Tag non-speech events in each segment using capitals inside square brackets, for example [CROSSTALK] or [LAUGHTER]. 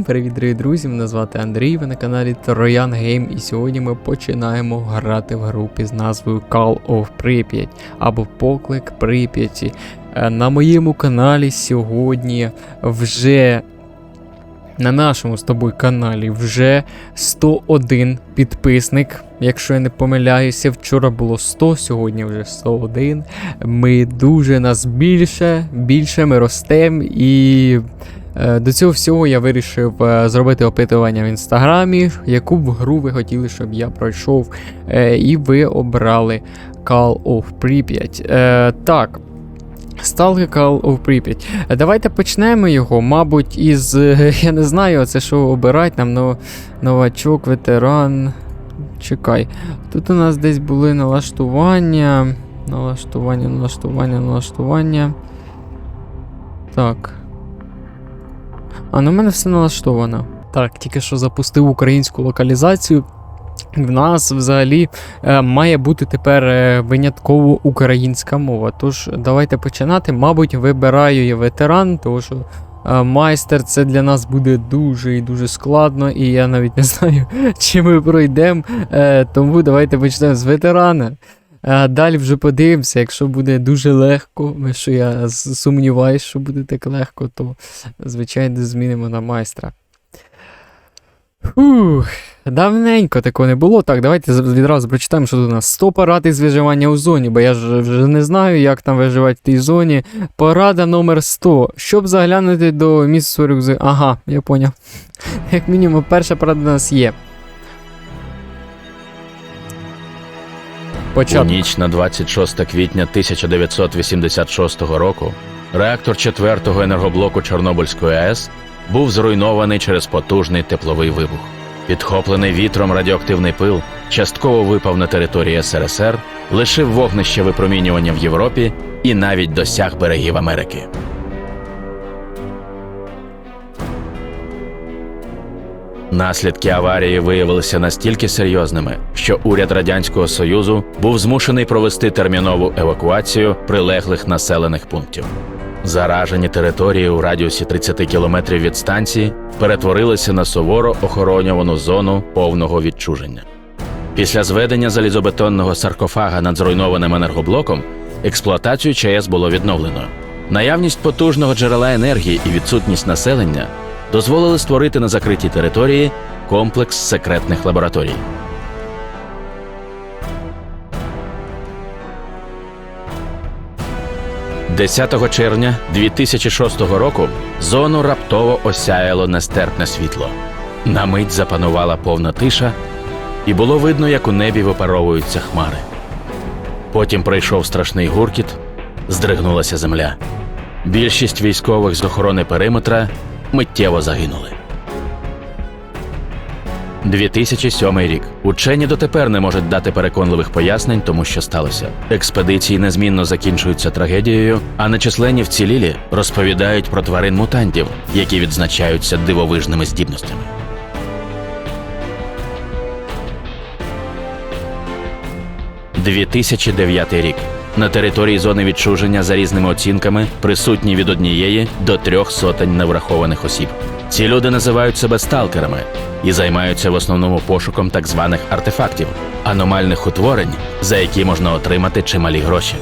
Всім привіт, дорогі друзі! Мене звати Андрій, ви на каналі Троян Гейм, і сьогодні ми починаємо грати в гру під назвою Call of Pripyat або Поклик Прип'яті. Е, На моєму каналі сьогодні вже на нашому з тобою каналі вже 101 підписник. Якщо я не помиляюся, вчора було 100, сьогодні вже 101. Ми дуже нас більше, більше ми ростемо і. Е, До цього всього я вирішив е, зробити опитування в інстаграмі, яку б гру ви хотіли, щоб я пройшов, Е, і ви обрали Call of Pripyat. Так. Stalker Call of Pripyat. Давайте почнемо його, мабуть, із. [LAUGHS] Я не знаю, це що обирати нам но, новачок, ветеран. Чекай. Тут у нас десь були налаштування. Налаштування, налаштування, налаштування. Так. А ну в мене все налаштовано. Так, тільки що запустив українську локалізацію. В нас взагалі е, має бути тепер е, винятково українська мова. Тож давайте починати. Мабуть, вибираю я ветеран, тому що е, майстер це для нас буде дуже і дуже складно, і я навіть не знаю, [LAUGHS] чи ми пройдемо. Е, тому давайте почнемо з ветерана. Далі вже подивимося, якщо буде дуже легко, що я сумніваюсь, що буде так легко, то звичайно змінимо на майстра. Фух, давненько такого не було. Так, давайте відразу прочитаємо, що тут у нас 100 порад із виживання у зоні, бо я ж вже не знаю, як там виживати в тій зоні. Порада номер 100. Щоб заглянути до місця рюкзак. Ага, я поняв. Як мінімум, перша порада у нас є. У Початок. ніч на 26 квітня 1986 року реактор 4-го енергоблоку Чорнобильської АЕС був зруйнований через потужний тепловий вибух. Підхоплений вітром радіоактивний пил частково випав на території СРСР, лишив вогнище випромінювання в Європі і навіть досяг берегів Америки. Наслідки аварії виявилися настільки серйозними, що уряд радянського союзу був змушений провести термінову евакуацію прилеглих населених пунктів. Заражені території у радіусі 30 кілометрів від станції перетворилися на суворо охоронювану зону повного відчуження. Після зведення залізобетонного саркофага над зруйнованим енергоблоком експлуатацію ЧАЕС було відновлено. Наявність потужного джерела енергії і відсутність населення дозволили створити на закритій території комплекс секретних лабораторій. «10 червня 2006 року зону раптово осяяло нестерпне світло. На мить запанувала повна тиша, і було видно, як у небі випаровуються хмари. Потім прийшов страшний гуркіт, здригнулася земля. Більшість військових з охорони периметра миттєво загинули. 2007 рік. Учені дотепер не можуть дати переконливих пояснень тому, що сталося. Експедиції незмінно закінчуються трагедією, а нечисленні вцілілі розповідають про тварин мутантів, які відзначаються дивовижними здібностями. «2009 рік. На території зони відчуження за різними оцінками присутні від однієї до трьох сотень неврахованих осіб. Ці люди називають себе сталкерами і займаються в основному пошуком так званих артефактів, аномальних утворень, за які можна отримати чималі гроші.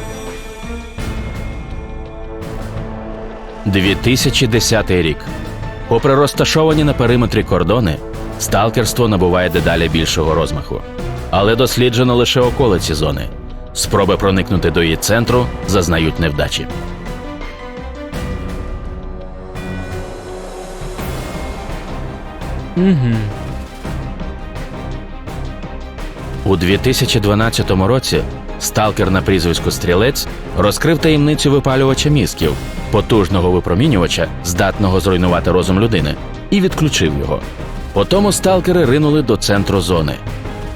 2010 рік. Попри розташовані на периметрі кордони, сталкерство набуває дедалі більшого розмаху. Але досліджено лише околиці зони. Спроби проникнути до її центру зазнають невдачі. Угу. У 2012 році сталкер на прізвиську Стрілець розкрив таємницю випалювача мізків, потужного випромінювача, здатного зруйнувати розум людини, і відключив його. Потому сталкери ринули до центру зони.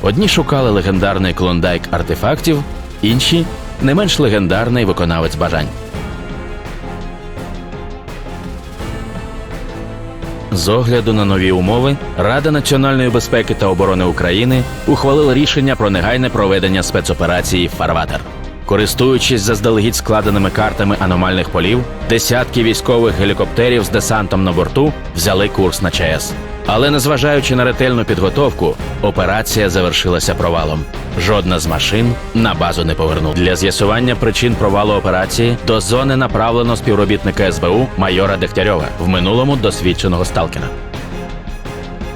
Одні шукали легендарний клондайк артефактів, інші не менш легендарний виконавець бажань. З огляду на нові умови, Рада національної безпеки та оборони України ухвалила рішення про негайне проведення спецоперації Фарватер. Користуючись заздалегідь складеними картами аномальних полів, десятки військових гелікоптерів з десантом на борту взяли курс на ЧАЕС. Але незважаючи на ретельну підготовку, операція завершилася провалом. Жодна з машин на базу не повернула. Для з'ясування причин провалу операції до зони направлено співробітника СБУ майора Дегтярьова, в минулому досвідченого сталкера.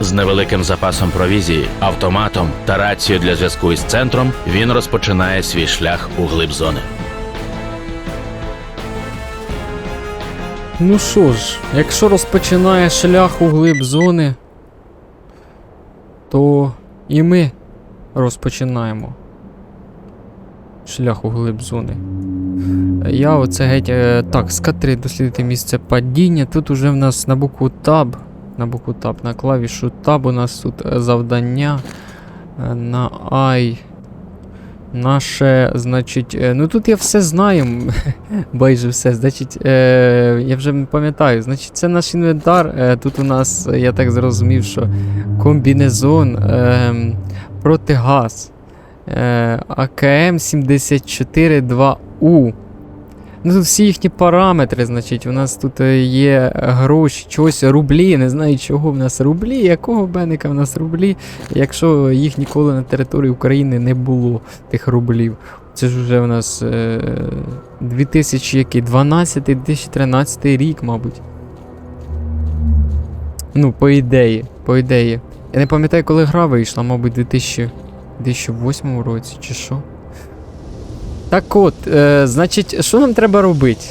З невеликим запасом провізії, автоматом та рацією для зв'язку із центром він розпочинає свій шлях у глиб зони. Ну що ж, якщо розпочинає шлях у глиб зони, то і ми розпочинаємо шлях у глиб зони. Я оце геть. е, так, з К3 дослідити місце падіння. Тут уже в нас на букву Tab. На букву Tab, на клавішу Tab у нас тут е, завдання. Е, На I. Наше, значить, е, ну тут я все знаю. [LAUGHS] Майже все. Значить, е, я вже не пам'ятаю. Значить, це наш інвентар. Е, тут у нас, я так зрозумів, що комбінезон, е, протигаз, АКМ 742У. Ну, тут всі їхні параметри, значить, у нас тут е, є гроші, чогось рублі, не знаю чого в нас рублі, якого беника в нас рублі, якщо їх ніколи на території України не було, тих рублів. Це ж вже у нас е, 2012-2013 рік, мабуть. Ну, по ідеї, по ідеї. Я не пам'ятаю, коли гра вийшла, мабуть, 2000, 2008 році чи що. Так от, е, значить, що нам треба робити?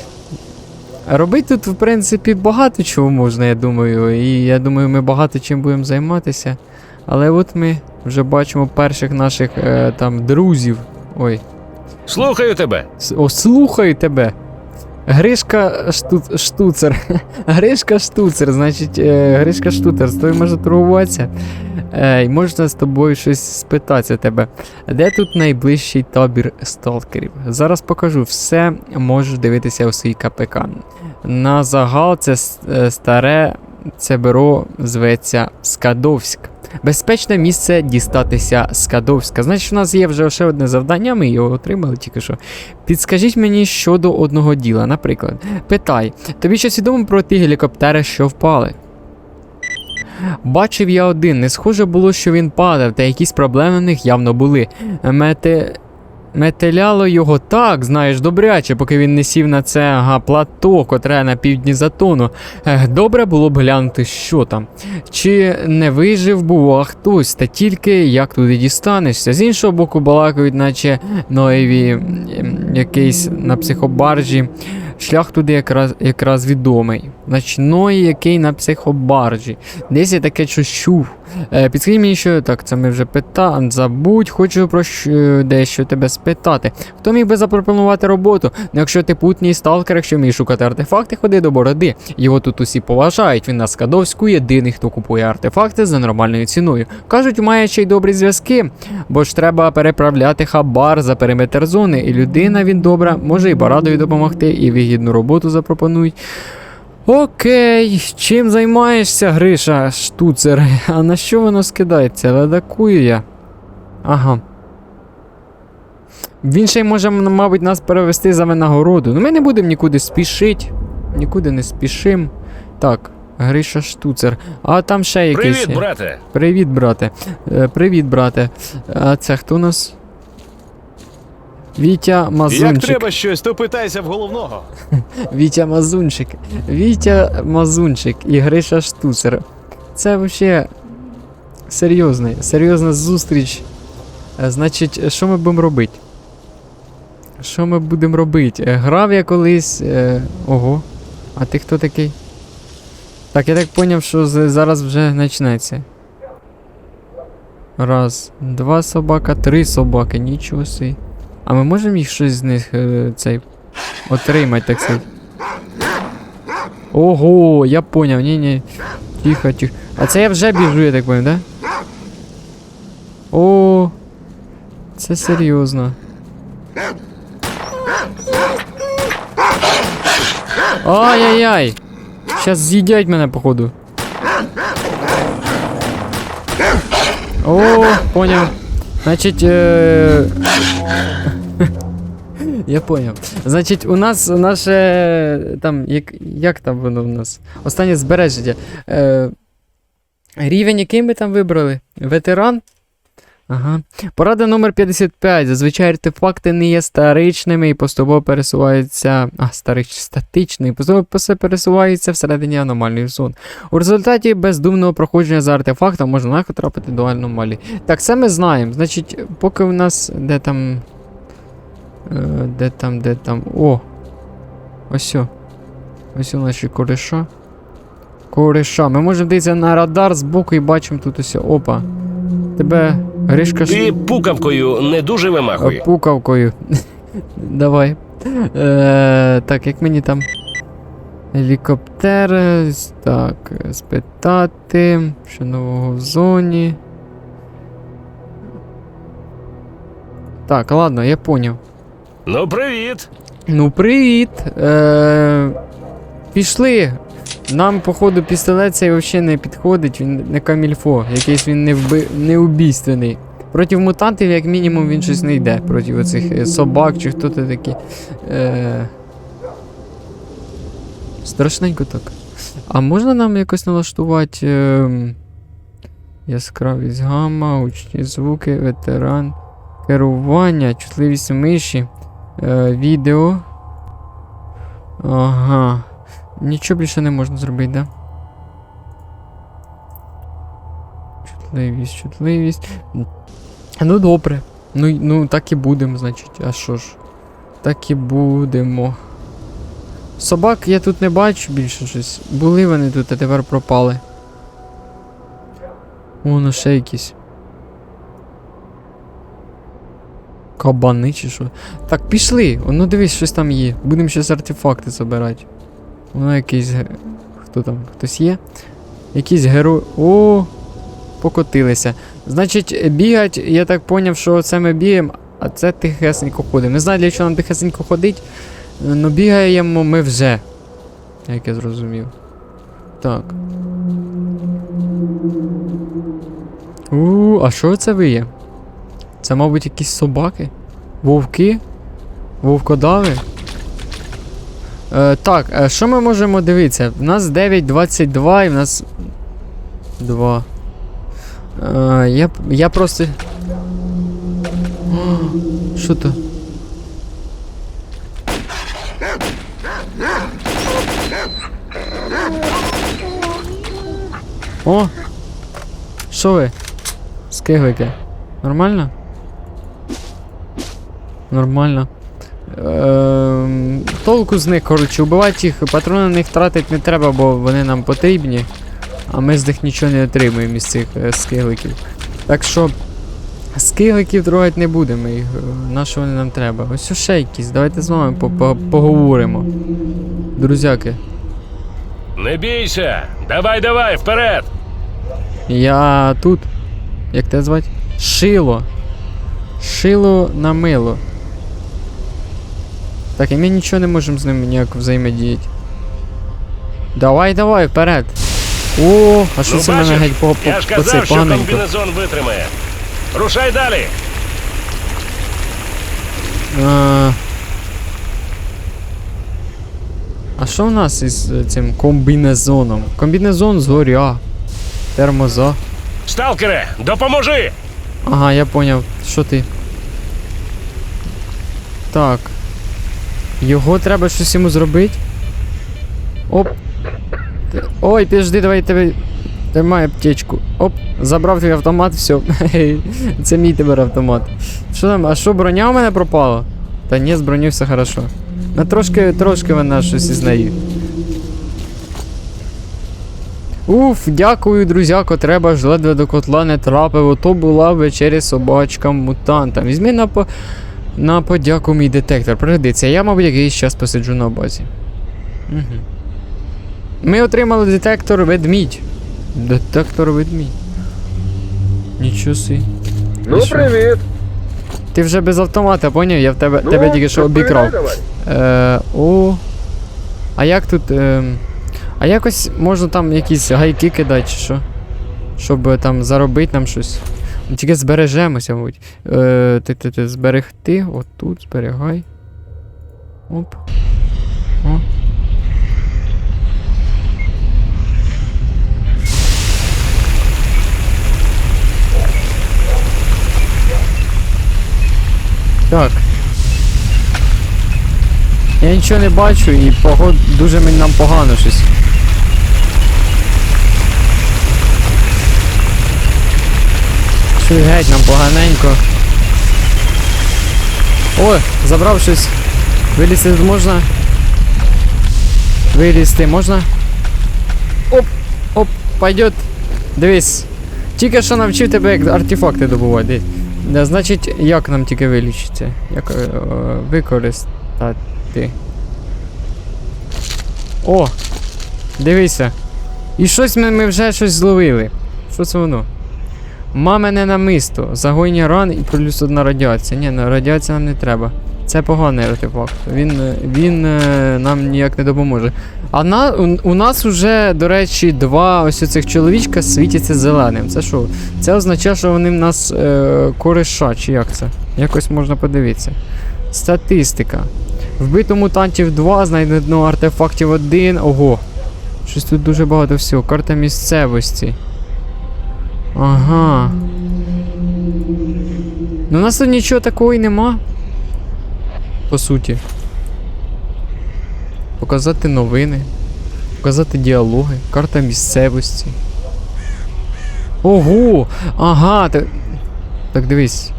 Робити тут, в принципі, багато чого можна, я думаю. І я думаю, ми багато чим будемо займатися. Але от ми вже бачимо перших наших е, там друзів. Ой, Слухаю тебе. С- О, слухаю тебе. Гришка шту... штуцер. [LAUGHS] Гришка штуцер, значить, е, Гришка штуцер, з тобою можна торгуватися. Е, і можна з тобою щось спитати тебе. Де тут найближчий табір сталкерів? Зараз покажу, все можеш дивитися у своїй КПК. На загал це е, старе ЦБРО зветься Скадовськ. Безпечне місце дістатися Скадовська. Значить, у нас є вже ще одне завдання, ми його отримали тільки що. Підскажіть мені щодо одного діла. Наприклад, питай, тобі щось відомо про ті гелікоптери, що впали? Бачив я один, не схоже було, що він падав, та якісь проблеми в них явно були. Мете... Метеляло його так, знаєш, добряче, поки він не сів на це ага, плато, котре на півдні затону. Добре було б глянути, що там. Чи не вижив був, а хтось, та тільки як туди дістанешся. З іншого боку, балакають, наче Ноєві якийсь на психобаржі. Шлях туди якраз, якраз відомий. Ной, який на психобаржі. Десь я таке щось чув. Е, підскажіть мені, що так, це ми вже питали. Забудь, хочу про що, дещо тебе спитати. Хто міг би запропонувати роботу? Ну, якщо ти путній сталкер, якщо вмієш шукати артефакти, ходи до бороди. Його тут усі поважають. Він на Скадовську єдиний, хто купує артефакти за нормальною ціною. Кажуть, має ще й добрі зв'язки, бо ж треба переправляти хабар за периметр зони, і людина він добра, може і порадою допомогти, і вигідну роботу запропонують. Окей, чим займаєшся, Гриша, штуцер? [LAUGHS] А на що воно скидається? Ледакую я. Ага. Він ще й може, мабуть, нас перевести за винагороду. Ну ми не будемо нікуди спішити. Нікуди не спішим. Так, Гриша штуцер. А там ще якийсь. Привіт, брате. Привіт, брате. Е, привіт, брате. А це хто у нас? Вітя Як Мазунчик. треба щось, то питайся в головного. [LAUGHS] Вітя Мазунчик. Вітя Мазунчик і Гриша Штуцер. Це взагалі серйозна, серйозна зустріч. Е, Значить, що ми будемо робити? Що ми будемо робити? Е, Грав я колись. Е, ого. А ти хто такий? Так, я так поняв, що з- зараз вже почнеться. Раз, два собака, три собаки, нічого си. А ми можемо їх щось з них е, цей отримати, так сказати? Ого, я поняв, ні, ні. Тихо, тихо. А це я вже біжу, я так поняв, да? О, це серйозно. Ай-яй-яй! Щас з'їдять мене, походу. О, поняв. Значить, е... [LAUGHS] Я поняв. Значить, у нас наше. Там, як, як там воно у нас? Останнє збереження. Е, рівень, який ми там вибрали? Ветеран? Ага. Порада номер 55. Зазвичай артефакти не є старичними і поступово пересуваються. А, старич, статичний, поступово пос- пересуваються всередині аномальних зон. У результаті бездумного проходження за артефактом можна легко трапити до аномалії. Так, це ми знаємо. Значить, поки у нас. Де там. Е, де там, де там. О! Ось. о. Ось у наші кореша. Кореша. Ми можемо дивитися на радар збоку і бачимо тут ось. Опа. Тебе Гришка ж Ти пукавкою не дуже вимахуй. пукавкою. [LAUGHS] Давай. Е, так, як мені там. Гелікоптер. с- Так, е, спитати. Що нового в зоні. Так, ладно, я поняв. Ну, привіт. Ну, привіт. Е, пішли. Нам, походу, пістолет цей взагалі не підходить, він не камільфо, якийсь він не, вби... не убійственний. Проти мутантів, як мінімум, він щось не йде. Проти оцих е, собак чи хто то такі. Е... Страшненько так. А можна нам якось налаштувати е... яскравість гамма, гучні звуки, ветеран, керування, чутливість миші, е... відео. Ага. Нічого більше не можна зробити, да? Чутливість, чутливість. Ну добре. Ну, ну так і будемо, значить. А що ж? Так і будемо. Собак я тут не бачу більше щось. Були вони тут, а тепер пропали. Воно ще якісь. Кабани чи що? Так, пішли. Ну дивись, щось там є. Будемо щось артефакти забирати. Воно якийсь. ге- Хто там? Хтось є? Якийсь герой. О! Покотилися. Значить, бігать, я так поняв, що це ми бігаємо, а це тихесенько ходимо. Не знаю, для чого нам тихесенько ходить, але бігаємо ми вже. Як я зрозумів. Так. У, а що це ви є? Це, мабуть, якісь собаки? Вовки? Вовкодави? Е, так, е, що ми можемо дивитися? В нас 9.22 і в нас. 2. Е, я, я просто. [GASPS] Що то? О! Що ви? Скиглики? Нормально? Нормально. Ем, толку з них, коротше, убивати їх, патрони на них тратити не треба, бо вони нам потрібні. А ми з них нічого не отримуємо із цих е, скигликів. Так що скигликів трогати не будемо їх. е, На що вони нам треба? Ось ще якісь, давайте з вами по- по- поговоримо. Друзяки, Не бійся. Давай, давай, вперед. я тут. Як тебе звати? Шило. Шило на мило. Так, і ми нічого не можемо з ним ніяк взаємодіяти. Давай, давай, вперед. О, а що ну, це мене геть по, по, я ж по цей що поганенько? комбінезон витримає. Рушай далі. А, а що в нас із е, цим комбінезоном? Комбінезон згоря. Термоза. Сталкере, допоможи. Ага, я поняв. Що ти? Так. Його треба щось йому зробити. Оп. Ой, підожди, давай тебе. Тримай аптечку. Оп, забрав твій автомат, все. Це мій тепер автомат. Що там, а що, броня у мене пропала? Та ні, з броню все хорошо. Ну трошки, трошки вона щось із нею. Уф, дякую, друзяко, треба ж ледве до котла не трапив, ото була вечеря собачкам мутантам. Візьми на, по... на подяку мій детектор. Пригодиться, я, мабуть, якийсь час посиджу на базі. Угу. Ми отримали детектор ведмідь. Детектор ведмідь. Нічого собі. Ну, що? привіт. Ти вже без автомата, поняв? Я в тебе, Ну, тебе тільки що обікрав. Е, о. А як тут. Е, а якось можна там якісь гайки кидати, чи що? Щоб е, там заробити нам щось. Ну, Тільки збережемося, мабуть. Е, ти, ти, ти зберегти, отут, зберігай. Оп. О. Так. Я нічого не бачу і погод дуже нам погано щось. Щось геть нам поганенько. О, забрав щось. Вилізти можна. Вилізти можна. Оп, оп, пойдет. Дивись. Тільки що навчив тебе як артефакти добувати. Да, значить, як нам тільки вилічиться? Як е, е, використати. О! Дивися. І щось ми, ми вже щось зловили. Що це воно? Мамине намисто. Загойні ран і плюс одна радіація. Ні, ну, радіація нам не треба. Це поганий артефакт. Він, він е, нам ніяк не допоможе. А на, у, у нас вже, до речі, два ось цих чоловічка світяться зеленим. Це що? Це означає, що вони в нас е, кореша, чи як це? Якось можна подивитися. Статистика. Вбито мутантів 2, знайдено артефактів 1. Ого. Щось тут дуже багато всього. Карта місцевості. Ага. Ну у нас тут нічого такого і нема. По суті. Показати новини. Показати діалоги. Карта місцевості. Ого! Ага! Так, так дивись.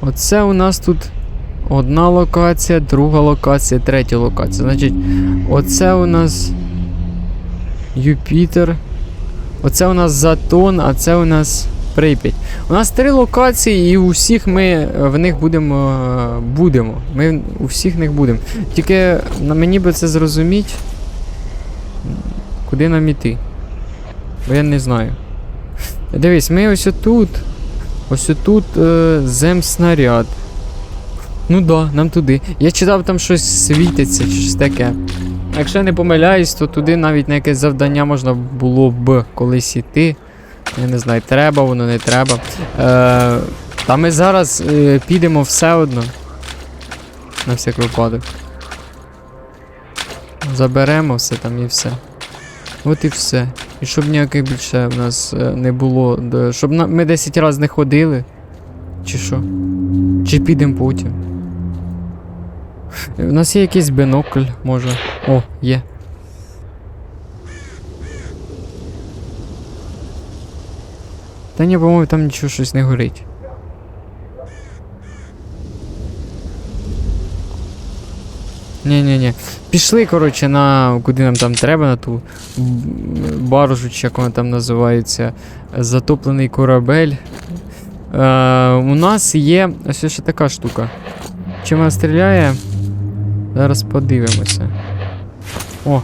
Оце у нас тут одна локація, друга локація, третя локація. Значить, оце у нас Юпітер. Оце у нас Затон, а це у нас Прип'ять. У нас три локації, і у всіх ми е, в них будемо. е, будемо. Ми у всіх них будемо. Тільки на мені би це зрозуміть. Куди нам іти? Бо я не знаю. Дивись, ми ось тут. Ось тут е, земснаряд. Ну да, нам туди. Я читав, там щось світиться, щось таке. Якщо я не помиляюсь, то туди навіть на якесь завдання можна було б колись іти. Я не знаю, треба воно, не треба. Е, та ми зараз е, підемо все одно. На всяк випадок. Заберемо все там і все. От і все. І щоб ніяких більше в нас е, не було. Щоб на, ми 10 разів не ходили. Чи що? Чи підемо потім? У нас є якийсь бінокль, може. О, є. Та ні, по-моєму, там нічого щось не горить. Ні-ні-ні. Пішли, коротше, на куди нам там треба, на ту баржу, чи як вона там називається. Затоплений корабель. Е, у нас є ось ще така штука. Чим вона стріляє? Зараз подивимося. О!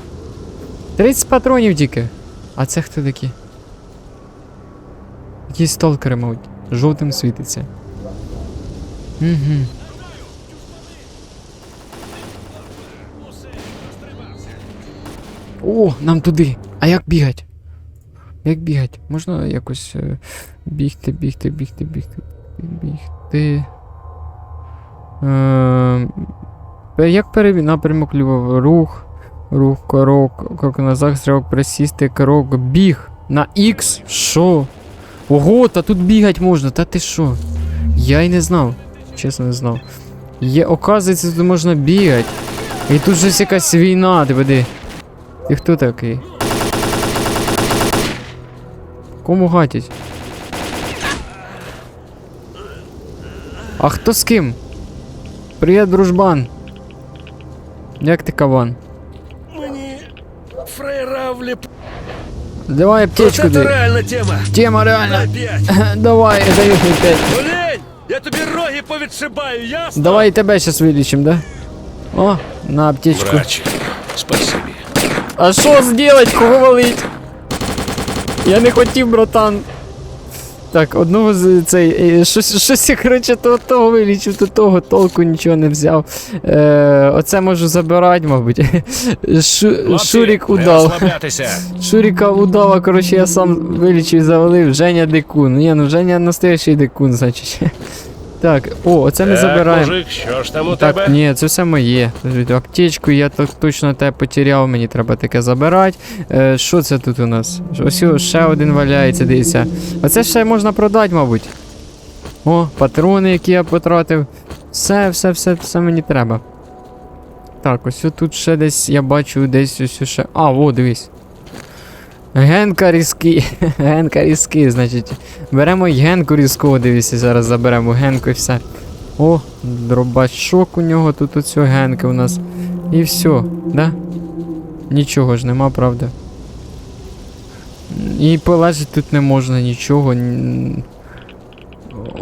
30 патронів тільки. А це хто такі? Якісь сталкери, мабуть. Жовтим світиться. Угу. О, нам туди. А як бігать? Як бігать? Можна якось е, бігти, бігти, бігти, бігти, бігти. Е, Як переві... напрямок лівого рух, рух, крок, крок назад, стрілок, присісти, крок, біг на X? Що? Ого, та тут бігать можна, та ти що? Я й не знав. Чесно не знав. Є, оказується, тут можна бігати. І тут же якась війна, ти веди. Ти хто такий? Кому гатять? А хто з ким? Привіт, дружбан. Як ти каван? Мені фрейра вліп. Давай аптечку дай. реальна тема. Тема реально. Опять. [LAUGHS] Давай, даю п'ять. Олень! Я тобі роги повідшибаю, ясно? Давай і тебе сейчас вилічим, да? О, на аптечку. Врач, спасибі. А що сделать? Кого валить? Я не хотів, братан. Так, одного з цей. е, Щось, щось я, коротше, то того вилічив, то того толку нічого не взяв. Е, оце можу забирати, мабуть. Шу, Шурік удав. Шуріка удава, коротше, я сам вилічив завалив. Женя дикун. Ні, ну Женя настоящий дикун, значить. Так, о, оце ми так, забираємо. мужик, що ж там у Так, тебе? ні, це все моє. Аптечку я так точно тебе потеряв, мені треба таке забирати. Е, що це тут у нас? Ось о, ще один валяється, дивіться. Оце ще можна продати, мабуть. О, патрони, які я потратив. Все, все, все, все мені треба. Так, ось тут ще десь я бачу десь ось ще. А, о, дивись. Генка різкий. [LAUGHS] Генка різкий, значить. Беремо генку різкого, дивіться, зараз заберемо генку і все. О, дробашок у нього тут оцю генки у нас. І все, да? Нічого ж нема, правда. І полежить тут не можна нічого.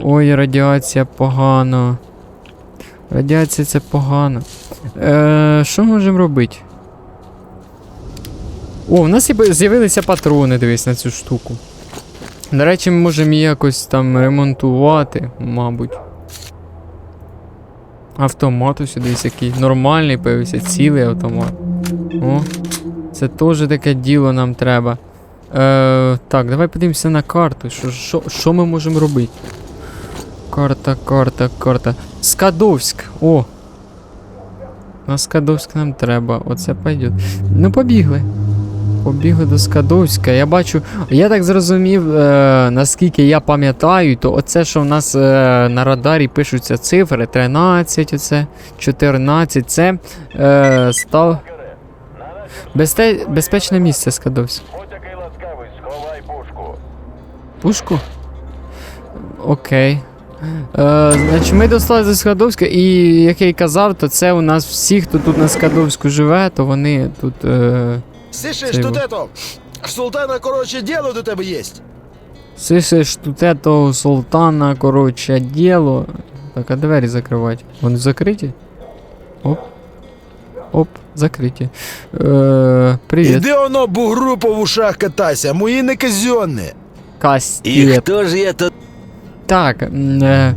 Ой, радіація погано. Радіація це погано. Е, що можемо робити? О, у нас з'явилися патрони, дивись на цю штуку. До речі, ми можемо її якось там ремонтувати, мабуть. Автомат ось десь який нормальний появився, цілий автомат. О, це теж таке діло нам треба. Е, так, давай подивимося на карту. Що, ми можемо робити? Карта, карта, карта. Скадовськ. О! На Скадовськ нам треба. Оце пойдет. Ну, побігли. Побігли до Скадовська. Я бачу. Я так зрозумів, е, наскільки я пам'ятаю, то оце, що в нас е, на радарі пишуться цифри 13, оце, 14, це е, став. Безте... Безпечне місце Скадовськ. Пушку. Окей. Е, значить, ми дослали до Скадовська, і як я й казав, то це у нас всі, хто тут на Скадовську живе, то вони тут. Е, Слышишь, Це тут його. это... Султана, короче, дело до тебе есть. Слышиш, тут этого султана, короче, діло. Так, а двері закривати. Вони закриті? Оп. Оп, закриті. Е, привіт. Іди оно бугру по вушах катайся, мої не казенні. Кастет. хто ж я тут? Так, м, е,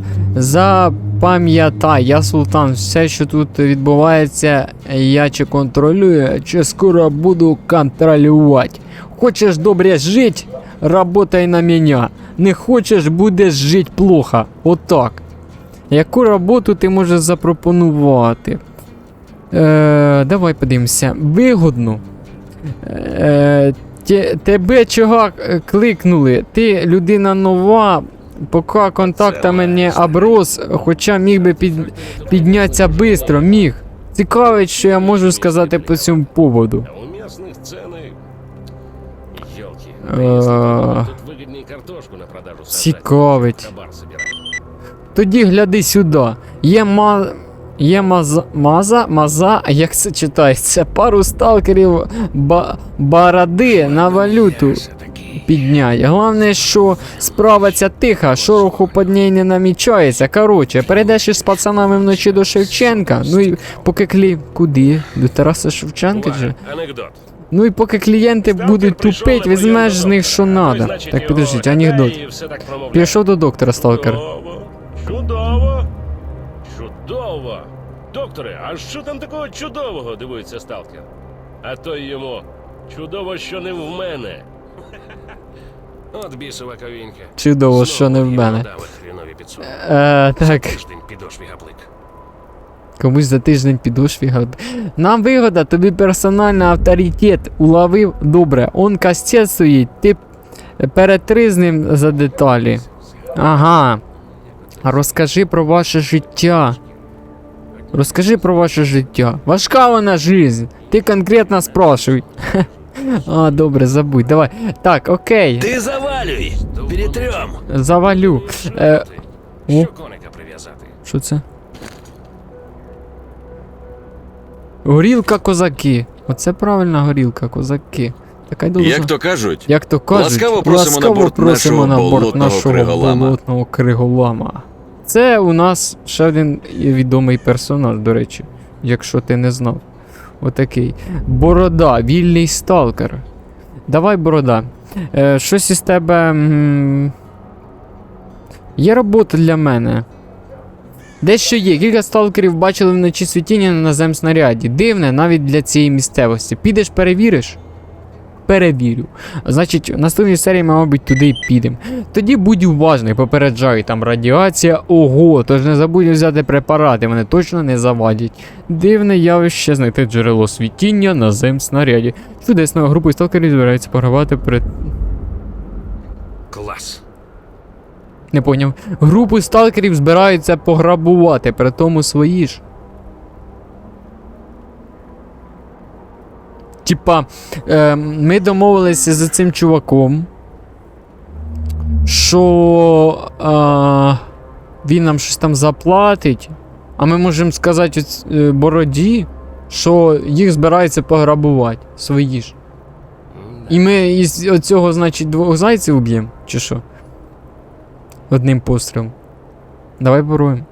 запам'ятай, я султан, все, що тут відбувається, я чи контролюю, чи скоро буду контролювати. Хочеш добре жити, работай на мене. Не хочеш, будеш жити плохо. Отак. Яку роботу ти можеш запропонувати? Е, давай подивимося. Вигодно. Е, тебе чого е, кликнули? Ти людина нова, поки контактами не оброс, хоча міг би під, піднятися швидко, міг. Цікавить, що я можу сказати по цьому поводу. У местных цены... Ёлки. Э, Да если подумать, тут выгоднее картошку на продажу сажать, Цікавить. хабар собирать. Тоді гляди сюди. Є ма. Є маза, маза, маза, а як це читається? Пару сталкерів ба, баради на валюту Всё-таки. Головне, що справа ця тиха, шороху під неї не намічається. Короче, перейдеш із пацанами вночі до Шевченка. Ну і поки клі. Куди? До Тараса Шевченка же? Ну і поки клієнти будуть тупить, візьмеш з них що надо. Ну, Так сюди анекдот. Пішов до доктора сталкер. Чудово, чудово. Докторе, а що там такого чудового, дивується сталкер? А то й йому чудово, що не в мене. От бісова ковінька. Чудово, що не в мене. Е, так. Комусь за тиждень підошві гад. Нам вигода, тобі персональний авторитет уловив добре. Он кастет стоїть, ти перетри з ним за деталі. Ага. Розкажи про ваше життя. Розкажи про ваше життя. Важка вона жизнь. Ти конкретно спрашуй. [LAUGHS] А, добре, забудь. Давай. Так, окей. Ти завалюй! Перетрем! Завалю. Е, о. Що коника прив'язати? Що це? Горілка козаки. Оце правильна горілка, козаки. Така й. Як то кажуть, Як то кажуть, ласкаво просимо на борт просимо нашого на борт нашого криголама. болотного криголама. Це у нас ще один відомий персонаж, до речі, якщо ти не знав. Отакий. Борода, вільний сталкер. Давай, борода. Е, щось із тебе. м, Є робота для мене. Дещо є. Кілька сталкерів бачили вночі світіння на наземснаряді. Дивне навіть для цієї місцевості. Підеш перевіриш? Перевірю. Значить, наступній серії ми, мабуть, туди й підемо. Тоді будь уважний, попереджаю, там радіація, ого, тож не забудь взяти препарати, вони точно не завадять. Дивне явище знайти джерело світіння на земснаряді. Чудесно, групою сталкерів збирається погравати перед. Клас. Не поняв. Групу сталкерів збираються пограбувати, при тому свої ж. Типа, е, ми домовилися з цим чуваком, що е, він нам щось там заплатить, а ми можемо сказати е, бороді, що їх збираються пограбувати, свої ж. І ми із оцього, значить, двох зайців уб'ємо, чи що? Одним пострілом. Давай поруємо.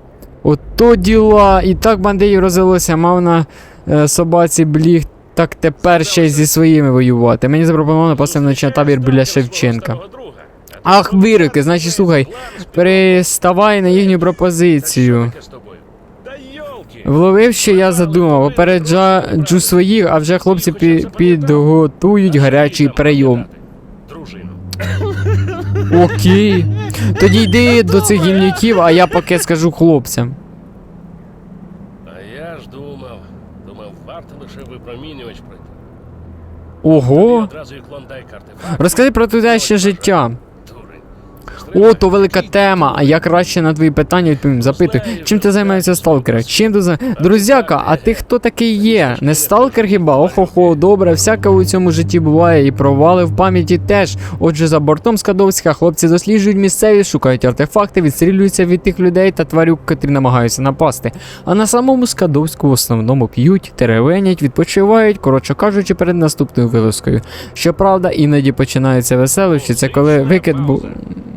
Ото діла! І так бандеїв розвелося, мав на е, собаці бліг, так тепер ще й зі своїми воювати. Мені запропонували напасти на табір біля Шевченка. Ах, вирики, значить, слухай, переставай на їхню пропозицію. Вловив, що я задумав, попереджаджу своїх, а вже хлопці пі- підготують гарячий прийом. Окей. Тоді йди до цих гімняків, а я поки скажу хлопцям. А я ж думав, думав, варто лише випромінювач пройти. Ого. Розкажи про тудяще життя. О, то велика тема. А я краще на твої питання відповім. Запитуй, чим ти займаєшся сталкера? Чим ти за. Друзяка, а ти хто такий є? Не сталкер хіба? Охо-хо, добре, всяке у цьому житті буває, і провали в пам'яті теж. Отже, за бортом Скадовська хлопці досліджують місцевість, шукають артефакти, відстрілюються від тих людей та тварюк, котрі намагаються напасти. А на самому Скадовську в основному п'ють, теревенять, відпочивають, коротше кажучи, перед наступною вилазкою. Щоправда, іноді починаються веселощі, це коли викид бу...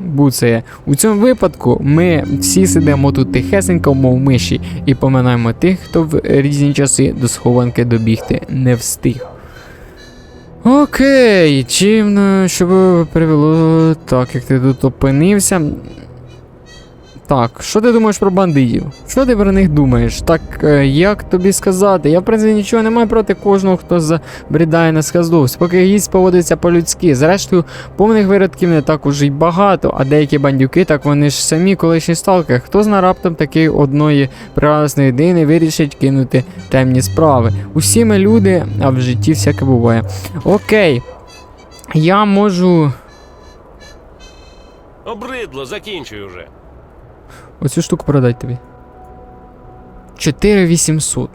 буцає. У цьому випадку ми всі сидимо тут тихесенько, мов миші, і поминаємо тих, хто в різні часи до схованки добігти не встиг. Окей, чим е, що привело так, як ти тут опинився. Так, що ти думаєш про бандитів? Що ти про них думаєш? Так, е, як тобі сказати? Я, в принципі, нічого не маю проти кожного, хто забрідає на сказдовсь, поки гість поводиться по-людськи. Зрештою, повних виродків не так уже й багато, а деякі бандюки, так вони ж самі колишні сталкери. Хто зна раптом таки одної прекрасної людини вирішить кинути темні справи. Усі ми люди, а в житті всяке буває. Окей. Я можу. Обридло, закінчуй уже. Оцю штуку продати тобі. 4800.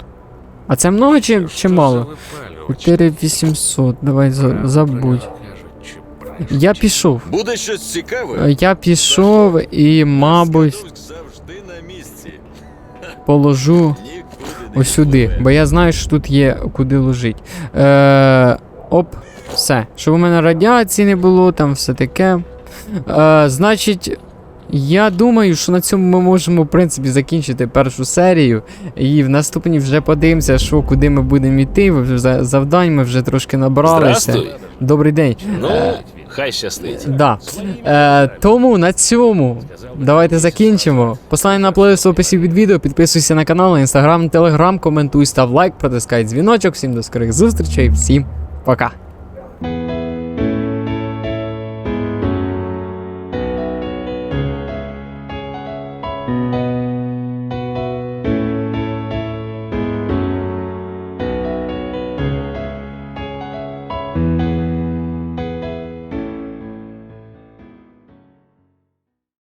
А це много чи, чи мало? 4800, давай за, забудь. Я пішов. Буде щось цікаве? Е, Я пішов і, мабуть, положу ось сюди, бо я знаю, що тут є куди ложить. Е, оп, все. Щоб у мене радіації не було, там все таке. Е, значить. Я думаю, що на цьому ми можемо, в принципі, закінчити першу серію. І в наступній вже подивимося, що куди ми будемо йти. Вже завдань ми вже трошки набралися. Здрастуй. Добрий день. Ну, хай щастить. Да. Е, тому на цьому давайте закінчимо. Посилання на плейлист в описі під відео, підписуйся на канал, на інстаграм, телеграм, коментуй, став лайк, протискай дзвіночок. Всім до скорих зустрічей, всім пока.